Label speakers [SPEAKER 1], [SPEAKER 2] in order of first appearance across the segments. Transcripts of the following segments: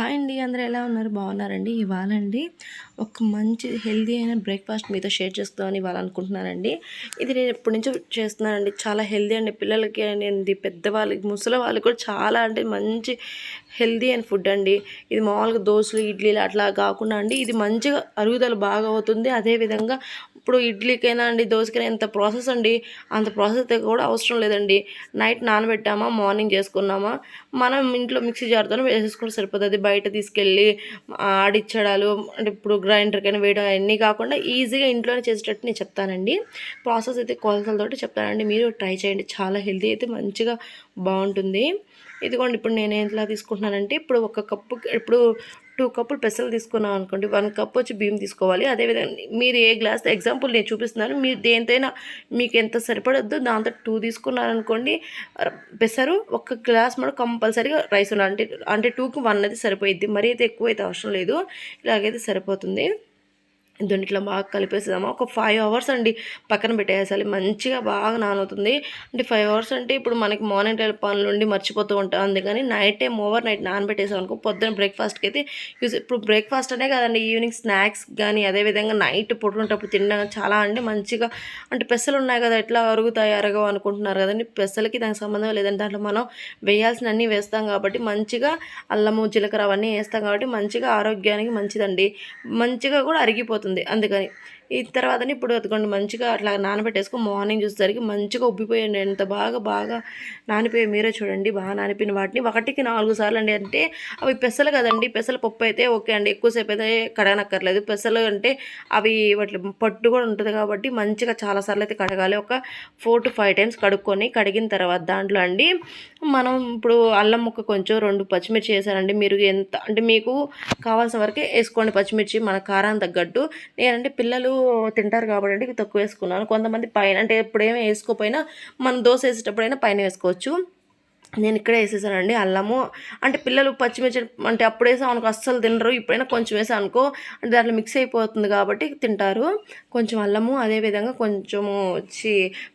[SPEAKER 1] Hi అండి అందరూ ఎలా ఉన్నారు? బాగున్నారండి? ఇవాళ అండి ఒక మంచి హెల్దీ అయిన బ్రేక్ఫాస్ట్ మీతో షేర్ చేస్తామని ఇవాళ అనుకుంటున్నానండి. ఇది నేను ఎప్పటి నుంచో చేస్తున్నానండి. చాలా హెల్దీ అండి పిల్లలకి అనేది పెద్దవాళ్ళకి ముసలి వాళ్ళకి కూడా చాలా అంటే మంచి హెల్దీ అయిన ఫుడ్ అండి. ఇది మామూలుగా దోశలు ఇడ్లీలు అట్లా కాకుండా అండి ఇది మంచిగా అరుగుదల బాగా అవుతుంది. అదేవిధంగా ఇప్పుడు ఇడ్లీకైనా అండి దోశకైనా ఎంత ప్రాసెస్ అండి. అంత ప్రాసెస్ కూడా అవసరం లేదండి. నైట్ నానబెట్టామా? మార్నింగ్ చేసుకున్నామా? మనం ఇంట్లో మిక్సీ జార్తో వేసేసుకుంటే సరిపోతుంది. బయట తీసుకెళ్ళి ఆడిచ్చడాలు అంటే ఇప్పుడు గ్రైండర్కైనా వేయడం అన్నీ కాకుండా ఈజీగా ఇంట్లోనే చేసేటట్టు నేను చెప్తానండి. ప్రాసెస్ అయితే కొలతలతోటి చెప్తానండి. మీరు ట్రై చేయండి. చాలా హెల్తీ అయితే మంచిగా బాగుంటుంది. ఇదిగోండి ఇప్పుడు నేను ఎట్లా తీసుకుంటున్నానంటే ఇప్పుడు ఒక కప్పు ఇప్పుడు టూ కప్పులు పెసలు తీసుకున్నాం అనుకోండి వన్ కప్ వచ్చి బియ్యం తీసుకోవాలి. అదేవిధంగా మీరు ఏ గ్లాస్ ఎగ్జాంపుల్ నేను చూపిస్తున్నాను మీరు దేంతైనా మీకు ఎంత సరిపడద్దు దాంతో టూ తీసుకున్నారనుకోండి పెసరు ఒక గ్లాస్ మనం కంపల్సరీగా రైస్ ఉండాలి. అంటే అంటే టూకి వన్ అయితే సరిపోయిద్ది. మరీ అయితే ఎక్కువ అయితే అవసరం లేదు. ఇలాగైతే సరిపోతుంది. దీన్ని ఇట్లా బాగా కలిపేసేదాము ఒక ఫైవ్ అవర్స్ అండి పక్కన పెట్టేసాలి మంచిగా బాగా నానవుతుంది. అంటే ఫైవ్ అవర్స్ అంటే ఇప్పుడు మనకి మార్నింగ్ టైం పనులు ఉండి మర్చిపోతూ ఉంటాం. అందుకని నైట్ టైం ఓవర్ నైట్ నానబెట్టేసాం అనుకో పొద్దున్న బ్రేక్ఫాస్ట్కి అయితే యూజ్ ఇప్పుడు బ్రేక్ఫాస్ట్ అనే కదండి ఈవినింగ్ స్నాక్స్ కానీ అదేవిధంగా నైట్ పొట్టుకుంటప్పుడు తినడం చాలా అంటే మంచిగా. అంటే పెసలు ఉన్నాయి కదా ఎట్లా అరుగుతాయి అరగవు అనుకుంటున్నారు కదండి. పెసలకి దానికి సంబంధం లేదండి. దాంట్లో మనం వేయాల్సినన్నీ వేస్తాం కాబట్టి మంచిగా అల్లము జీలకర్ర అవన్నీ వేస్తాం కాబట్టి మంచిగా ఆరోగ్యానికి మంచిదండి. మంచిగా కూడా అరిగిపోతుంది. అవుతుంది అందుకని ఈ తర్వాత ఇప్పుడు అదిగోండి మంచిగా అట్లా నానబెట్టేసుకొని మార్నింగ్ చూసేసరికి మంచిగా ఉబ్బిపోయండి ఎంత బాగా బాగా నానిపోయి మీరే చూడండి. బాగా నానిపోయిన వాటిని ఒకటికి నాలుగు సార్లు అండి అంటే అవి పెసలు కదండి పెసల పప్పు అయితే ఓకే అండి. ఎక్కువసేపు అయితే కడగనక్కర్లేదు. పెసలు అంటే అవి వాటి పట్టు కూడా ఉంటుంది కాబట్టి మంచిగా చాలాసార్లు అయితే కడగాలి. ఒక ఫోర్ టు ఫైవ్ టైమ్స్ కడుక్కొని కడిగిన తర్వాత దాంట్లో అండి మనం ఇప్పుడు అల్లం ముక్క కొంచెం రెండు పచ్చిమిర్చి వేసానండి. మీరు ఎంత అంటే మీకు కావాల్సిన వరకే వేసుకోండి పచ్చిమిర్చి. మన కారం తగ్గట్టు. నేనంటే పిల్లలు తింటారు కాబట్టి తక్కువ వేసుకున్నాను. కొంతమంది పైన అంటే ఎప్పుడేమీ వేసుకోపోయినా మనం దోశ వేసేటప్పుడైనా పైన వేసుకోవచ్చు. నేను ఇక్కడే వేసేసానండి అల్లము. అంటే పిల్లలు పచ్చిమిర్చి అంటే అప్పుడు వేసాం అనుకో అస్సలు తినరు. ఇప్పుడైనా కొంచెం వేసాం అనుకో అంటే దాంట్లో మిక్స్ అయిపోతుంది కాబట్టి తింటారు. కొంచెం అల్లము అదేవిధంగా కొంచెము వచ్చి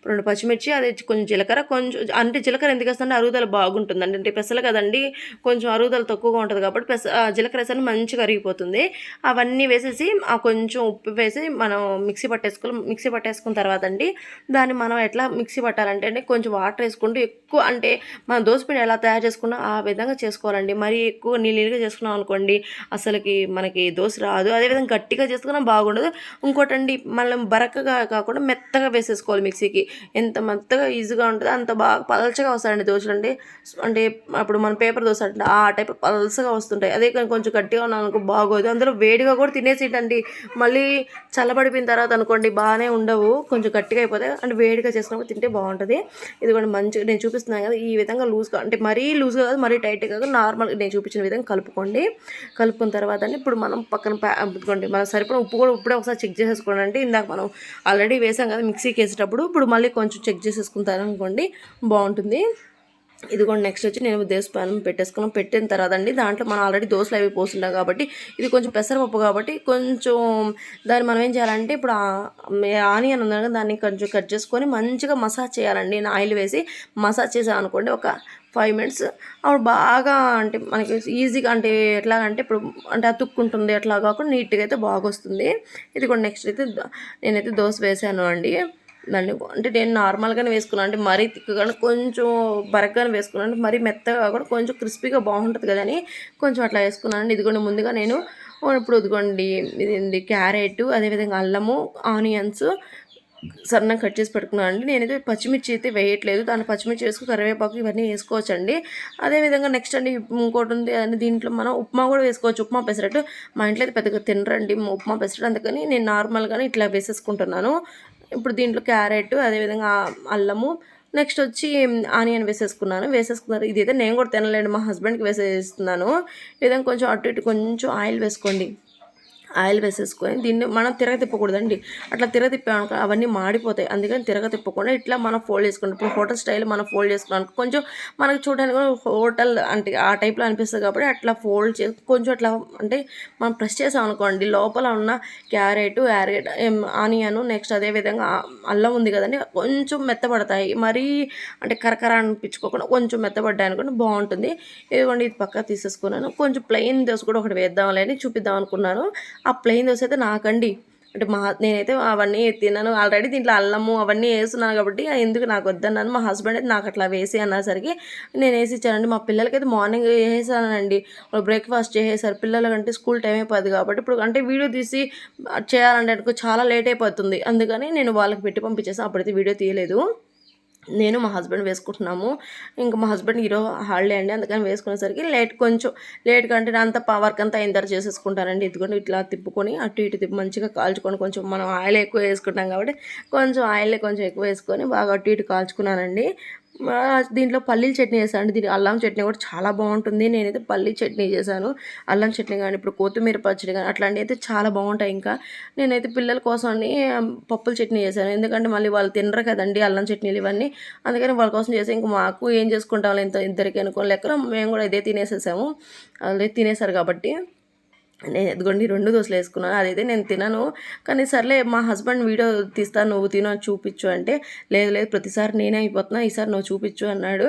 [SPEAKER 1] రెండు పచ్చిమిర్చి అదే కొంచెం జీలకర్ర కొంచెం అంటే జీలకర్ర ఎందుకు వేస్తుంటే అరుగుదల బాగుంటుందండి. అంటే పెసలు కదండి కొంచెం అరుగుదల తక్కువగా ఉంటుంది కాబట్టి పెస జీలకర్ర వేసాను మంచిగా అరిగిపోతుంది. అవన్నీ వేసేసి ఆ కొంచెం ఉప్పు వేసి మనం మిక్సీ పట్టేసుకోవాలి మిక్సీ పట్టేసుకున్న తర్వాత అండి దాన్ని మనం ఎట్లా మిక్సీ పట్టాలంటే అండి కొంచెం వాటర్ వేసుకుంటూ ఎక్కువ అంటే మనం దోసపిండి ఎలా తయారు చేసుకున్నా ఆ విధంగా చేసుకోవాలండి. మరీ ఎక్కువ నీళ్ళగా చేసుకున్నాం అనుకోండి అసలుకి మనకి దోశ రాదు. అదేవిధంగా గట్టిగా చేసుకున్నా బాగుండదు. ఇంకోటండి మనం బరకగా కాకుండా మెత్తగా వేసేసుకోవాలి మిక్సీకి. ఎంత మెత్తగా ఈజీగా ఉంటుంది అంత బాగా పలచగా వస్తాయండి దోశలు అంటే అంటే అప్పుడు మన పేపర్ దోశ అంటే ఆ టైప్ పలసగా వస్తుంటాయి. అదే కానీ కొంచెం గట్టిగా ఉన్నాం అనుకో బాగోదు. అందులో వేడిగా కూడా తినేసేటండి. మళ్ళీ చల్లబడిపోయిన తర్వాత అనుకోండి బాగానే ఉండవు. కొంచెం గట్టిగా అయిపోతాయి. అంటే వేడిగా చేసుకున్నప్పుడు తింటే బాగుంటుంది. ఇది కూడా మంచిగా నేను చూపిస్తున్నాను కదా ఈ విధంగా లూజ్గా అంటే మరీ లూజ్గా కాదు మరీ టైట్గా కాదు నార్మల్గా నేను చూపించిన విధంగా కలుపుకోండి. కలుపుకున్న తర్వాత ఇప్పుడు మనం పక్కన పెట్టుకోండి మనం సరిపడిన ఉప్పు కూడా ఇప్పుడే ఒకసారి చెక్ చేసేసుకోండి అంటే ఇందాక మనం ఆల్రెడీ వేసాం కదా మిక్సీకి వేసేటప్పుడు ఇప్పుడు మళ్ళీ కొంచెం చెక్ చేసేసుకుంటారనుకోండి అనుకోండి ఇది ఇదిగోండి నెక్స్ట్ వచ్చి నేను దేశపాలెం పెట్టేసుకున్నాం. పెట్టిన తర్వాత అండి దాంట్లో మనం ఆల్రెడీ దోశలు అవి పోస్తున్నాం కాబట్టి ఇది కొంచెం పెసరపప్పు కాబట్టి కొంచెం దాన్ని మనం ఏం చేయాలంటే ఇప్పుడు ఆనియన్ ఉందని దాన్ని కొంచెం కట్ చేసుకొని మంచిగా మసాజ్ చేయాలండి. ఆయిల్ వేసి మసాజ్ చేసాం అనుకోండి ఒక ఫైవ్ మినిట్స్ అప్పుడు బాగా అంటే మనకి ఈజీగా అంటే ఎట్లాగంటే ఇప్పుడు అంటే అతుక్కుంటుంది ఎట్లా కాకుండా నీట్గా అయితే బాగా వస్తుంది ఇది కూడా నెక్స్ట్ అయితే నేనైతే దోశ వేసాను అండి. దాన్ని అంటే నేను నార్మల్గానే వేసుకున్నాను అంటే మరీ తిక్కగానే కొంచెం బరగ్గానే వేసుకున్నాను అంటే మరీ మెత్తగా కూడా కొంచెం క్రిస్పీగా బాగుంటుంది కదా అని కొంచెం అట్లా వేసుకున్నాను ఇదిగోండి ముందుగా నేను ఇప్పుడు ఇదిగోండి ఇది క్యారెట్ అదేవిధంగా అల్లము ఆనియన్స్ సన్నగా కట్ చేసి పెట్టుకున్నాను అండి. నేనైతే పచ్చిమిర్చి అయితే వేయట్లేదు. దాన్ని పచ్చిమిర్చి వేసుకుని కరివేపాకు ఇవన్నీ వేసుకోవచ్చు అండి అదేవిధంగా నెక్స్ట్ అండి ఇంకోటి ఉంది అని దీంట్లో మనం ఉప్మా కూడా వేసుకోవచ్చు. ఉప్మా పెసరట్టు మా ఇంట్లో అయితే పెద్దగా తినరండి ఉప్మా పెసరట్టు. అందుకని నేను నార్మల్గానే ఇట్లా వేసేసుకుంటున్నాను. ఇప్పుడు దీంట్లో క్యారెట్ అదేవిధంగా అల్లము. నెక్స్ట్ వచ్చి ఆనియన్ వేసేసుకున్నాను. వేసేసుకున్నారు ఇది అయితే నేను కూడా తినలేను. మా హస్బెండ్కి వేసేస్తున్నాను. విధంగా కొంచెం అటు ఇటు కొంచెం ఆయిల్ వేసుకోండి. ఆయిల్ వేసేసుకొని దీన్ని మనం తిరగ తిప్పకూడదండి అట్లా తిరగ తిప్పామనుకో అవన్నీ మాడిపోతాయి. అందుకని తిరగ తిప్పకుండా ఇట్లా మనం ఫోల్డ్ చేసుకుంటాం. ఇప్పుడు హోటల్ స్టైల్ మనం ఫోల్డ్ చేసుకున్నాం కొంచెం మనకు చూడడానికి కూడా హోటల్ అంటే ఆ టైప్లో అనిపిస్తుంది కాబట్టి అట్లా ఫోల్డ్ చేసి కొంచెం అట్లా అంటే మనం ప్రెస్ చేసాం అనుకోండి లోపల ఉన్న క్యారెట్ యారెట్ ఆనియన్ నెక్స్ట్ అదేవిధంగా అల్లం ఉంది కదండి కొంచెం మెత్తబడతాయి. మరీ అంటే కరకర అనిపించుకోకుండా కొంచెం మెత్తబడ్డాయి అనుకోండి బాగుంటుంది. ఇదిగోండి ఇది పక్క తీసేసుకున్నాను. కొంచెం ప్లెయిన్ దోశ కూడా ఒకటి వేద్దాంలే అని చూపిద్దాం అనుకున్నాను ఆ ప్లెయిన్ దోశ అయితే నాకండి. అంటే మా నేనైతే అవన్నీ తిన్నాను. ఆల్రెడీ దీంట్లో అల్లము అవన్నీ వేస్తున్నాను కాబట్టి ఎందుకు నాకు వద్దన్నాను. మా హస్బెండ్ అయితే నాకు అట్లా వేసి అన్నసరికి నేను వేసి ఇచ్చానండి. మా పిల్లలకైతే మార్నింగ్ వేసేసానండి. బ్రేక్ఫాస్ట్ చేసేసారు. పిల్లలకంటే స్కూల్ టైం అయిపోద్ది కాబట్టి ఇప్పుడు అంటే వీడియో తీసి చేయాలంటే అనుకో చాలా లేట్ అయిపోతుంది. అందుకని నేను వాళ్ళకి పెట్టి పంపించేసాను అప్పుడైతే వీడియో తీయలేదు. నేను మా హస్బెండ్ వేసుకుంటున్నాము. ఇంకా మా హస్బెండ్ ఈరోజు హాలిడే అండి అందుకని వేసుకునేసరికి లేట్ కొంచెం లేట్ కంటే అంత వర్క్ అంతా అయిన తర్వాత చేసేసుకుంటానండి. ఇదిగోండి ఇట్లా తిప్పుకొని అటు ఇటు తిప్పి మంచిగా కాల్చుకొని కొంచెం మనం ఆయిల్ ఎక్కువ వేసుకుంటాం కాబట్టి కొంచెం ఆయిల్ కొంచెం ఎక్కువ వేసుకొని బాగా అటు ఇటు కాల్చుకున్నానండి. దీంట్లో పల్లీల చట్నీ చేశాను. దీని అల్లం చట్నీ కూడా చాలా బాగుంటుంది. నేనైతే పల్లీ చట్నీ చేశాను. అల్లం చట్నీ కానీ ఇప్పుడు కొత్తిమీర పచ్చడి కానీ అట్లాంటివి అయితే చాలా బాగుంటాయి ఇంకా. నేనైతే పిల్లల కోసమని పప్పుల చట్నీ చేశాను. ఎందుకంటే మళ్ళీ వాళ్ళు తినరు కదండి అల్లం చట్నీలు ఇవన్నీ. అందుకని వాళ్ళ కోసం చేసి ఇంకా మాకు ఏం చేసుకుంటాం ఇంత ఇద్దరికి అనుకోని లెక్కలో మేము కూడా ఇదే తినేసేసాము. అదే తినేసారు కాబట్టి. నేను ఎదుగుండి రెండు దోశలు వేసుకున్నాను అదైతే నేను తినను. కానీ సర్లే మా హస్బెండ్ వీడియో తీస్తాను నువ్వు తిన చూపించు అంటే లేదు లేదు ప్రతిసారి నేనే అయిపోతున్నా ఈసారి నువ్వు చూపించు అన్నాడు.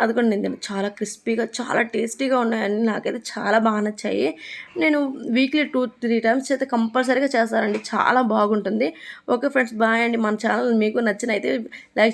[SPEAKER 1] అది కూడా నేను తిన్నాను. చాలా క్రిస్పీగా చాలా టేస్టీగా ఉన్నాయని నాకైతే చాలా బాగా నచ్చాయి. నేను వీక్లీ టూ త్రీ టైమ్స్ అయితే కంపల్సరీగా చేస్తానండి. చాలా బాగుంటుంది. ఓకే ఫ్రెండ్స్ బాయ్ అండి. మన ఛానల్ మీకు నచ్చిన అయితే లైక్